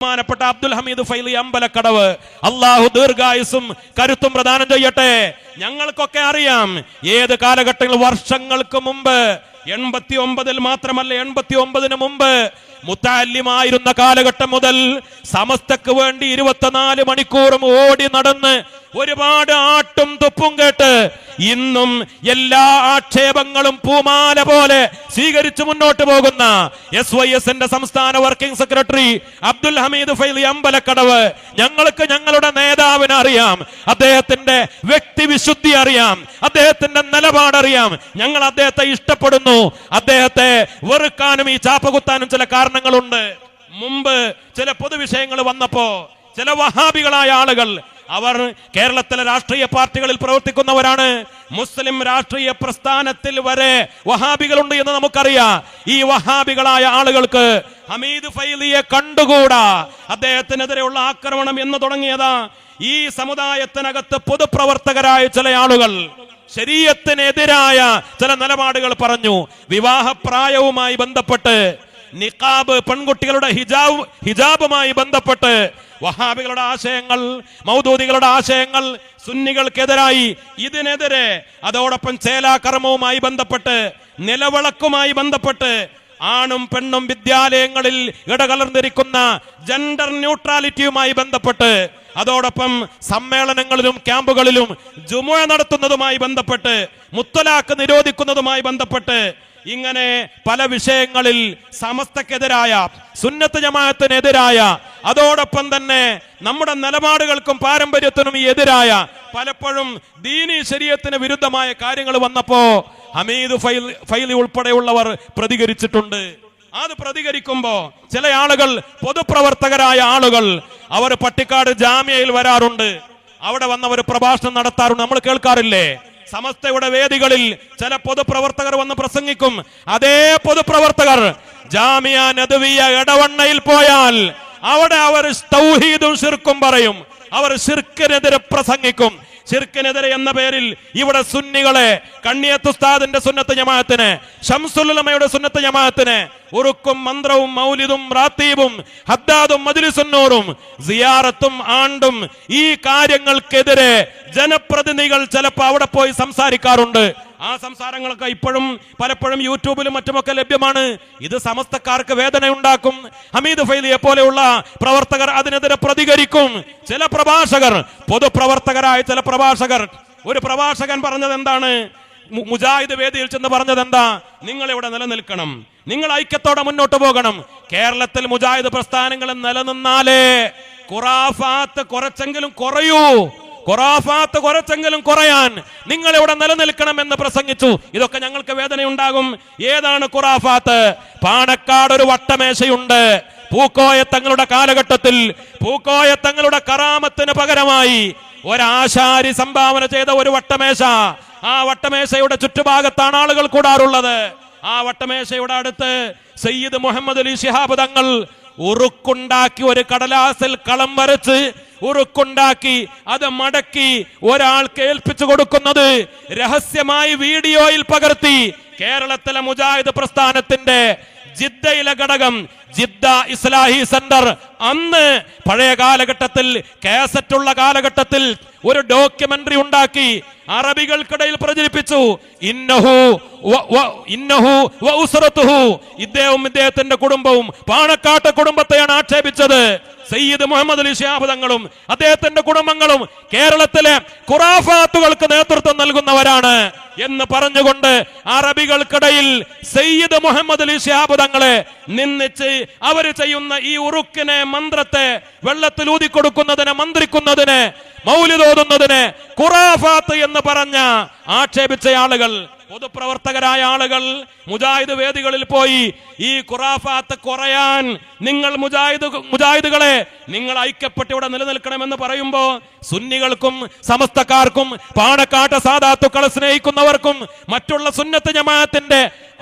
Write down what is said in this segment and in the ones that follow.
ബഹുമാനപ്പെട്ട അബ്ദുൽ ഹമീദ് ഫൈലി അമ്പലക്കടവ്. അള്ളാഹു ദീർഘായുസും കരുത്തും പ്രദാനം ചെയ്യട്ടെ. ഞങ്ങൾക്കൊക്കെ അറിയാം ഏത് കാലഘട്ടങ്ങൾ വർഷങ്ങൾക്ക് മുമ്പ് എൺപത്തി ഒമ്പതിൽ മാത്രമല്ല എൺപത്തി ഒമ്പതിന് മുമ്പ് മുത്താല്യമായിരുന്ന കാലഘട്ടം മുതൽ സമസ്തക്ക് വേണ്ടി ഇരുപത്തിനാല് മണിക്കൂറും ഓടി നടന്ന് ഒരുപാട് ആട്ടും തുപ്പും കേട്ട് ഇന്നും എല്ലാ ആക്ഷേപങ്ങളും പൂമാല പോലെ സ്വീകരിച്ചു മുന്നോട്ട് പോകുന്ന എസ് വൈ എസിന്റെ സംസ്ഥാന വർക്കിംഗ് സെക്രട്ടറി അബ്ദുൽ ഹമീദ് ഫൈലി അമ്പലക്കടവ്. ഞങ്ങൾക്ക് ഞങ്ങളുടെ നേതാവിനെ അറിയാം. അദ്ദേഹത്തിന്റെ വ്യക്തിവിശുദ്ധി അറിയാം. അദ്ദേഹത്തിന്റെ നിലപാടറിയാം ഞങ്ങൾ അദ്ദേഹത്തെ ഇഷ്ടപ്പെടുന്നു. അദ്ദേഹത്തെ വെറുക്കാനും ഈ ചാപ്പകുത്താനും ചില കാരണങ്ങളുണ്ട്. മുമ്പ് ചില പൊതുവിഷയങ്ങൾ വന്നപ്പോ ചില വഹാബികളായ ആളുകൾ അവർ കേരളത്തിലെ രാഷ്ട്രീയ പാർട്ടികളിൽ പ്രവർത്തിക്കുന്നവരാണ്. മുസ്ലിം രാഷ്ട്രീയ പ്രസ്ഥാനത്തിൽ വരെ വഹാബികളുണ്ട് എന്ന് നമുക്കറിയാം. ഈ വഹാബികളായ ആളുകൾക്ക് ഹമീദ് ഫൈലിയെ കണ്ടുകൂടാ. അദ്ദേഹത്തിനെതിരെയുള്ള ആക്രമണം എന്ന് തുടങ്ങിയതാ. ഈ സമുദായത്തിനകത്ത് പൊതുപ്രവർത്തകരായ ചില ആളുകൾ ശരീരത്തിനെതിരായ ചില നിലപാടുകൾ പറഞ്ഞു. വിവാഹപ്രായവുമായി ബന്ധപ്പെട്ട് നിക്കാബ് പെൺകുട്ടികളുടെ ഹിജാബ് ഹിജാബുമായി ബന്ധപ്പെട്ട് വഹാബികളുടെ ആശയങ്ങൾ മൗദൂദികളുടെ ആശയങ്ങൾ സുന്നികൾക്കെതിരായി ഇതിനെതിരെ അതോടൊപ്പം ചേലാകർമ്മവുമായി ബന്ധപ്പെട്ട് നിലവിളക്കുമായി ബന്ധപ്പെട്ട് ആണും പെണ്ണും വിദ്യാലയങ്ങളിൽ ഇടകലർന്നിരിക്കുന്ന ജെൻഡർ ന്യൂട്രാലിറ്റിയുമായി ബന്ധപ്പെട്ട് അതോടൊപ്പം സമ്മേളനങ്ങളിലും ക്യാമ്പുകളിലും ജുമുഴ നടത്തുന്നതുമായി ബന്ധപ്പെട്ട് മുത്തലാക്ക് നിരോധിക്കുന്നതുമായി ബന്ധപ്പെട്ട് ഇങ്ങനെ പല വിഷയങ്ങളിൽ സമസ്തക്കെതിരായ സുന്നത്ത് ജമാഅത്തിനെതിരായ അതോടൊപ്പം തന്നെ നമ്മുടെ നിലപാടുകൾക്കും പാരമ്പര്യത്തിനും എതിരായ പലപ്പോഴും ദീനി ശരീരത്തിന് വിരുദ്ധമായ കാര്യങ്ങൾ വന്നപ്പോ ഹമീദ് ഫൈലി ഉൾപ്പെടെയുള്ളവർ പ്രതികരിച്ചിട്ടുണ്ട്. അത് പ്രതികരിക്കുമ്പോ ചില ആളുകൾ പൊതുപ്രവർത്തകരായ ആളുകൾ അവർ പട്ടിക്കാട് ജാമ്യയിൽ വരാറുണ്ട്. അവിടെ വന്നവർ പ്രഭാഷണം നടത്താറുണ്ട്. നമ്മൾ കേൾക്കാറില്ലേ? സമസ്തയുടെ വേദികളിൽ ചില പൊതുപ്രവർത്തകർ വന്ന് പ്രസംഗിക്കും. അതേ പൊതുപ്രവർത്തകർ ജാമിയ നദവിയ ഇടവണ്ണയിൽ പോയാൽ അവിടെ അവർ തൗഹീദും ശിർക്കും പറയും. അവർ ശിർക്കിനെതിരെ പ്രസംഗിക്കും. ശിർക്കിനെതിരെ എന്ന പേരിൽ ഇവിടെ സുന്നികളെ കണ്ണിയത്തുസ്താദിന്റെ സുന്നത്ത് ജമാഅത്തിന് ഷംസുല്ലമയുടെ സുന്നത്ത് ജമാഅത്തിന് ഉറുക്കും മന്ത്രവും മൗലിദും റാത്തീബും ഹദ്ദാദും മജ്ലിസുന്നൂറും സിയാറത്തും ആണ്ടും ഈ കാര്യങ്ങൾക്കെതിരെ ജനപ്രതിനിധികൾ ചിലപ്പോൾ അവിടെ പോയി സംസാരിക്കാറുണ്ട്. ആ സംസാരങ്ങളൊക്കെ ഇപ്പോഴും പലപ്പോഴും യൂട്യൂബിലും മറ്റുമൊക്കെ ലഭ്യമാണ്. ഇത് സമസ്തക്കാർക്ക് വേദന ഉണ്ടാക്കും ഹമീദ് ഫൈലിയെ പോലെയുള്ള പ്രവർത്തകർ അതിനെതിരെ പ്രതികരിക്കും. ചില പ്രഭാഷകർ പൊതുപ്രവർത്തകരായ ചില പ്രഭാഷകർ ഒരു പ്രഭാഷകൻ പറഞ്ഞത് എന്താണ് മുജാഹിദ് വേദിയിൽ ചെന്ന് പറഞ്ഞത് എന്താ നിങ്ങൾ ഇവിടെ നിലനിൽക്കണം. നിങ്ങൾ ഐക്യത്തോടെ മുന്നോട്ട് പോകണം. കേരളത്തിൽ മുജാഹിദ് പ്രസ്ഥാനങ്ങൾ നിലനിന്നാലേ ഖുറാഫാത്ത് കുറച്ചെങ്കിലും കുറയൂ. ഖുറാഫാത്ത് കുറച്ചെങ്കിലും കുറയാൻ നിങ്ങൾ ഇവിടെ നിലനിൽക്കണമെന്ന് പ്രസംഗിച്ചു. ഇതൊക്കെ ഞങ്ങൾക്ക് വേദനയുണ്ടാകും. ഏതാണ് ഖുറാഫാത്ത്? പാണക്കാട് ഒരു വട്ടമേശയുണ്ട്. പൂക്കോയ തങ്ങളുടെ കാലഘട്ടത്തിൽ പൂക്കോയ തങ്ങളുടെ കറാമത്തിന് പകരമായി ഒരാശാരി സംഭാവന ചെയ്ത ഒരു വട്ടമേശ. ആ വട്ടമേശയുടെ ചുറ്റുഭാഗത്താണ് ആളുകൾ കൂടാറുള്ളത്. ആ വട്ടമേശയുടെ അടുത്ത് സയ്യിദ് മുഹമ്മദ് അലി ഷിഹാബ് തങ്ങൾ ഉറുക്കുണ്ടാക്കി ഒരു കടലാസിൽ കളം വരച്ച് ഉറുക്കുണ്ടാക്കി അത് മടക്കി ഒരാൾ കേൾപ്പിച്ചു കൊടുക്കുന്നത് രഹസ്യമായി വീഡിയോയിൽ പകർത്തി കേരളത്തിലെ മുജാഹിദ് പ്രസ്ഥാനത്തിന്റെ ജിദ്ദയിലെ ഘടകം ജിദ്ദ ഇസ്ലാഹി സെന്റർ അന്ന് പഴയ കാലഘട്ടത്തിൽ കാസറ്റുള്ള കാലഘട്ടത്തിൽ ഒരു ഡോക്യുമെന്ററി ഉണ്ടാക്കി അറബികൾക്കിടയിൽ പ്രചരിപ്പിച്ചു ഇന്നഹു ഇന്നഹു. ഇദ്ദേഹവും ഇദ്ദേഹത്തിന്റെ കുടുംബവും പാണക്കാട്ട് കുടുംബത്തെയാണ് ആക്ഷേപിച്ചത് സയ്യിദ് മുഹമ്മദ് അലി ഷിഹാബ് തങ്ങളും അദ്ദേഹത്തിന്റെ കുടുംബങ്ങളും കേരളത്തിലെ ഖുറാഫാത്തുകൾക്ക് നേതൃത്വം നൽകുന്നവരാണ് എന്ന് പറഞ്ഞുകൊണ്ട് അറബികൾക്കിടയിൽ സയ്യിദ് മുഹമ്മദ് അലി ഷിഹാബ് തങ്ങളെ നിന്നിച്ച് അവർ ചെയ്യുന്ന ഈ ഉറുക്കിനെ മന്ത്രത്തെ വെള്ളത്തിൽ ഊതിക്കൊടുക്കുന്നതിന് മന്ത്രിക്കുന്നതിന് മൗലിതോതുന്നതിന് ഖുറാഫാത്ത് എന്ന് പറഞ്ഞ ആക്ഷേപിച്ച ആളുകൾ പൊതുപ്രവർത്തകരായ ആളുകൾ മുജാഹിദ് വേദികളിൽ പോയി ഈ ഖുറാഫാത്ത് കുറയാൻ നിങ്ങൾ മുജാഹിദ് മുജാഹിദുകളെ നിങ്ങൾ ഐക്യപ്പെട്ട് ഇവിടെ നിലനിൽക്കണമെന്ന് പറയുമ്പോൾ സുന്നികൾക്കും സമസ്തക്കാർക്കും പാണക്കാട്ട സാധാത്തുക്കളെ സ്നേഹിക്കുന്നവർക്കും മറ്റുള്ള സുന്നത്ത് ജമാഅത്തിന്റെ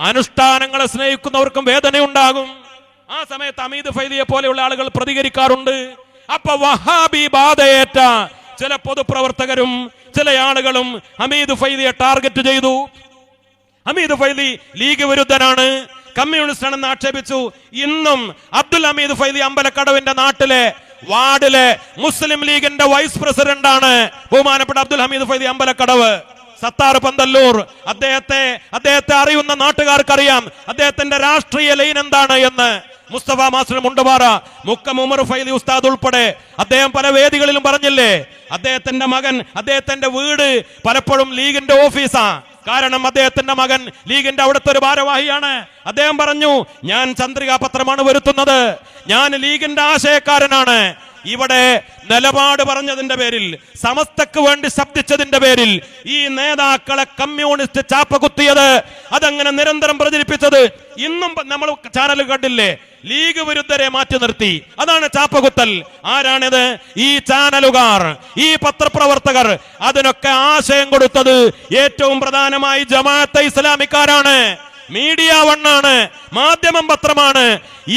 അനുഷ്ഠാനങ്ങളെ സ്നേഹിക്കുന്നവർക്കും വേദനയുണ്ടാകും. ആ സമയത്ത് അമീദ് ഫൈദിയെ പോലെയുള്ള ആളുകൾ പ്രതികരിക്കാറുണ്ട്. അപ്പൊ വഹാബി ബാധയേറ്റ ചില പൊതുപ്രവർത്തകരും ചില ആളുകളും ഹമീദ് ഫൈദിയെ ടാർഗറ്റ് ചെയ്തു. ഹമീദ് ഫൈദി ലീഗ് വിരുദ്ധനാണ്. കമ്മ്യൂണിസ്റ്റ് ആണെന്ന് ആക്ഷേപിച്ചു. ഇന്നും അബ്ദുൽ ഹമീദ് ഫൈദി അമ്പലക്കടവിന്റെ നാട്ടിലെ വാർഡിലെ മുസ്ലിം ലീഗിന്റെ വൈസ് പ്രസിഡന്റ് ആണ് ബഹുമാനപ്പെട്ട അബ്ദുൽ ഹമീദ് ഫൈദി അമ്പലക്കടവ്. സത്താർ പന്തല്ലൂർ. അദ്ദേഹത്തെ അദ്ദേഹത്തെ അറിയുന്ന നാട്ടുകാർക്കറിയാം. അദ്ദേഹത്തിന്റെ രാഷ്ട്രീയ ലൈൻ എന്താണ് എന്ന്. മുസ്തഫ മാസ്റ്റർ മുണ്ടപാറ. മുക്കം ഉമർ ഫൈലി ഉസ്താദ് ഉൾപ്പെടെ. അദ്ദേഹം പല വേദികളിലും പറഞ്ഞില്ലേ? അദ്ദേഹത്തിന്റെ മകൻ അദ്ദേഹത്തിന്റെ വീട് പലപ്പോഴും ലീഗിന്റെ ഓഫീസാ. കാരണം അദ്ദേഹത്തിന്റെ മകൻ ലീഗിന്റെ അവിടുത്തെ ഒരു ഭാരവാഹിയാണ്. അദ്ദേഹം പറഞ്ഞു ഞാൻ ചന്ദ്രികാ പത്രമാണ് വരുത്തുന്നത്. ഞാൻ ലീഗിന്റെ ആശയക്കാരനാണ്. ഇവിടെ നിലപാട് പറഞ്ഞതിന്റെ പേരിൽ സമസ്തക്ക് വേണ്ടി ശബ്ദിച്ചതിന്റെ പേരിൽ ഈ നേതാക്കളെ കമ്മ്യൂണിസ്റ്റ് ചാപ്പ കുത്തിയത് അതങ്ങനെ നിരന്തരം പ്രചരിപ്പിച്ചത് ഇന്നും നമ്മൾ ചാനൽ കണ്ടില്ലേ ലീഗ് വിരുദ്ധരെ മാറ്റി നിർത്തി. അതാണ് ചാപ്പകുത്തൽ. ആരാണിത്? ഈ ചാനലുകാർ ഈ പത്രപ്രവർത്തകർ. അതിനൊക്കെ ആശയം കൊടുത്തത് ഏറ്റവും പ്രധാനമായി ജമാഅത്തെ ഇസ്ലാമിക്കാരാണ്. മീഡിയ വണ്ണാണ് മാധ്യമം പത്രമാണ്.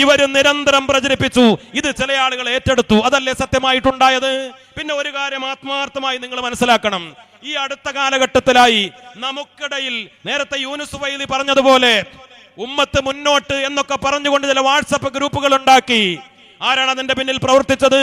ഇവർ നിരന്തരം പ്രചരിപ്പിച്ചു. ഇത് ചില ആളുകൾ ഏറ്റെടുത്തു. അതല്ലേ സത്യമായിട്ടുണ്ടായത്? പിന്നെ ഒരു കാര്യം ആത്മാർത്ഥമായി നിങ്ങൾ മനസ്സിലാക്കണം. ഈ അടുത്ത കാലഘട്ടത്തിലായി നമുക്കിടയിൽ നേരത്തെ യൂനുസ് വൈലി പറഞ്ഞതുപോലെ ഉമ്മത്ത് മുന്നോട്ട് എന്നൊക്കെ പറഞ്ഞുകൊണ്ട് ചില വാട്സപ്പ് ഗ്രൂപ്പുകൾ ഉണ്ടാക്കി. ആരാണ് അതിന്റെ പിന്നിൽ പ്രവർത്തിച്ചത്?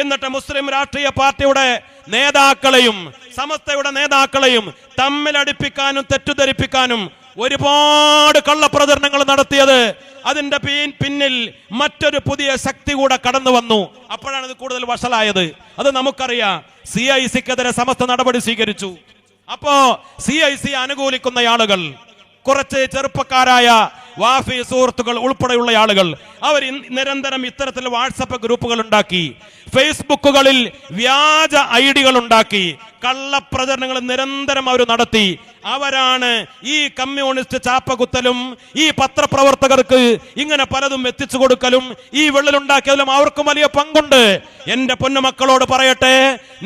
എന്നിട്ട് മുസ്ലിം രാഷ്ട്രീയ പാർട്ടിയുടെ നേതാക്കളെയും സമസ്തയുടെ നേതാക്കളെയും തമ്മിലടിപ്പിക്കാനും തെറ്റിദ്ധരിപ്പിക്കാനും ഒരുപാട് കള്ളപ്രചരണങ്ങൾ നടത്തിയത്. അതിന്റെ പിന്നിൽ മറ്റൊരു പുതിയ ശക്തി കൂടെ കടന്നു വന്നു. അപ്പോഴാണ് ഇത് കൂടുതൽ വഷളായത്. അത് നമുക്കറിയാം. സി ഐ സിക്കെതിരെ സമസ്ത നടപടി സ്വീകരിച്ചു. അപ്പോ സി ഐ സി അനുകൂലിക്കുന്ന ആളുകൾ കുറച്ച് ചെറുപ്പക്കാരായ വാഫി സുഹൃത്തുക്കൾ ഉൾപ്പെടെയുള്ള ആളുകൾ അവർ നിരന്തരം ഇത്തരത്തിൽ വാട്സപ്പ് ഗ്രൂപ്പുകൾ ഉണ്ടാക്കി. ഫേസ്ബുക്കുകളിൽ വ്യാജ ഐഡികൾ ഉണ്ടാക്കി. കള്ളപ്രചരണങ്ങൾ നിരന്തരം അവർ നടത്തി. അവരാണ് ഈ കമ്മ്യൂണിസ്റ്റ് ചാപ്പകുത്തലും ഈ പത്രപ്രവർത്തകർക്ക് ഇങ്ങനെ പലതും എത്തിച്ചു കൊടുക്കലും ഈ വെള്ളിലുണ്ടാക്കിയതിലും അവർക്കും വലിയ പങ്കുണ്ട്. എന്റെ പൊന്നുമക്കളോട് പറയട്ടെ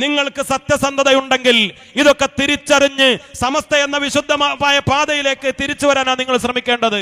നിങ്ങൾക്ക് സത്യസന്ധതയുണ്ടെങ്കിൽ ഇതൊക്കെ തിരിച്ചറിഞ്ഞ് സമസ്ത എന്ന വിശുദ്ധമായ പാതയിലേക്ക് തിരിച്ചു വരാനാണ് നിങ്ങൾ ശ്രമിക്കേണ്ടത്.